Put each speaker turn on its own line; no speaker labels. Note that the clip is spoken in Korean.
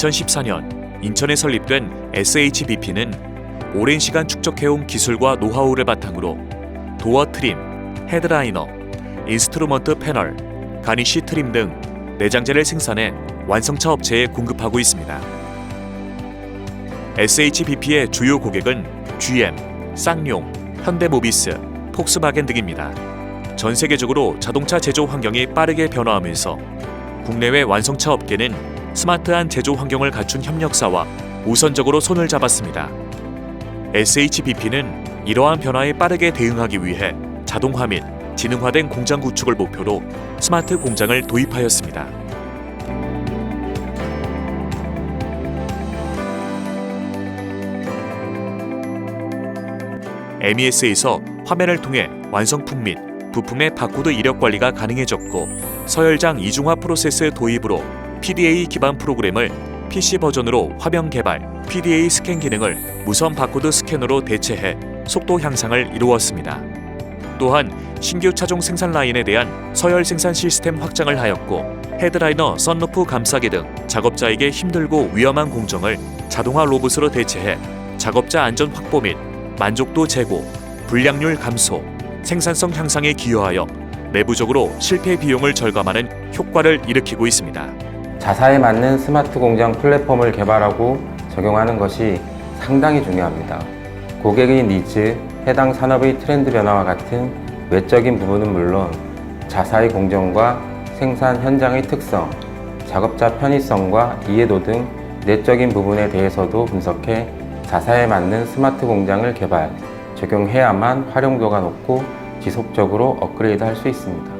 2014년 인천에 설립된 SHBP는 오랜 시간 축적해온 기술과 노하우를 바탕으로 도어 트림, 헤드라이너, 인스트루먼트 패널, 가니쉬 트림 등 내장재를 생산해 완성차 업체에 공급하고 있습니다. SHBP의 주요 고객은 GM, 쌍용, 현대모비스, 폭스바겐 등입니다. 전 세계적으로 자동차 제조 환경이 빠르게 변화하면서 국내외 완성차 업계는 스마트한 제조 환경을 갖춘 협력사와 우선적으로 손을 잡았습니다. SHBP는 이러한 변화에 빠르게 대응하기 위해 자동화 및 지능화된 공장 구축을 목표로 스마트 공장을 도입하였습니다. MES에서 화면을 통해 완성품 및 부품의 바코드 이력 관리가 가능해졌고 서열장 이중화 프로세스 도입으로 PDA 기반 프로그램을 PC 버전으로 화면 개발, PDA 스캔 기능을 무선 바코드 스캐너로 대체해 속도 향상을 이루었습니다. 또한 신규 차종 생산 라인에 대한 서열 생산 시스템 확장을 하였고 헤드라이너, 썬루프 감싸기 등 작업자에게 힘들고 위험한 공정을 자동화 로봇으로 대체해 작업자 안전 확보 및 만족도 제고, 불량률 감소, 생산성 향상에 기여하여 내부적으로 실패 비용을 절감하는 효과를 일으키고 있습니다.
자사에 맞는 스마트 공장 플랫폼을 개발하고 적용하는 것이 상당히 중요합니다. 고객의 니즈, 해당 산업의 트렌드 변화와 같은 외적인 부분은 물론 자사의 공정과 생산 현장의 특성, 작업자 편의성과 이해도 등 내적인 부분에 대해서도 분석해 자사에 맞는 스마트 공장을 개발, 적용해야만 활용도가 높고 지속적으로 업그레이드 할 수 있습니다.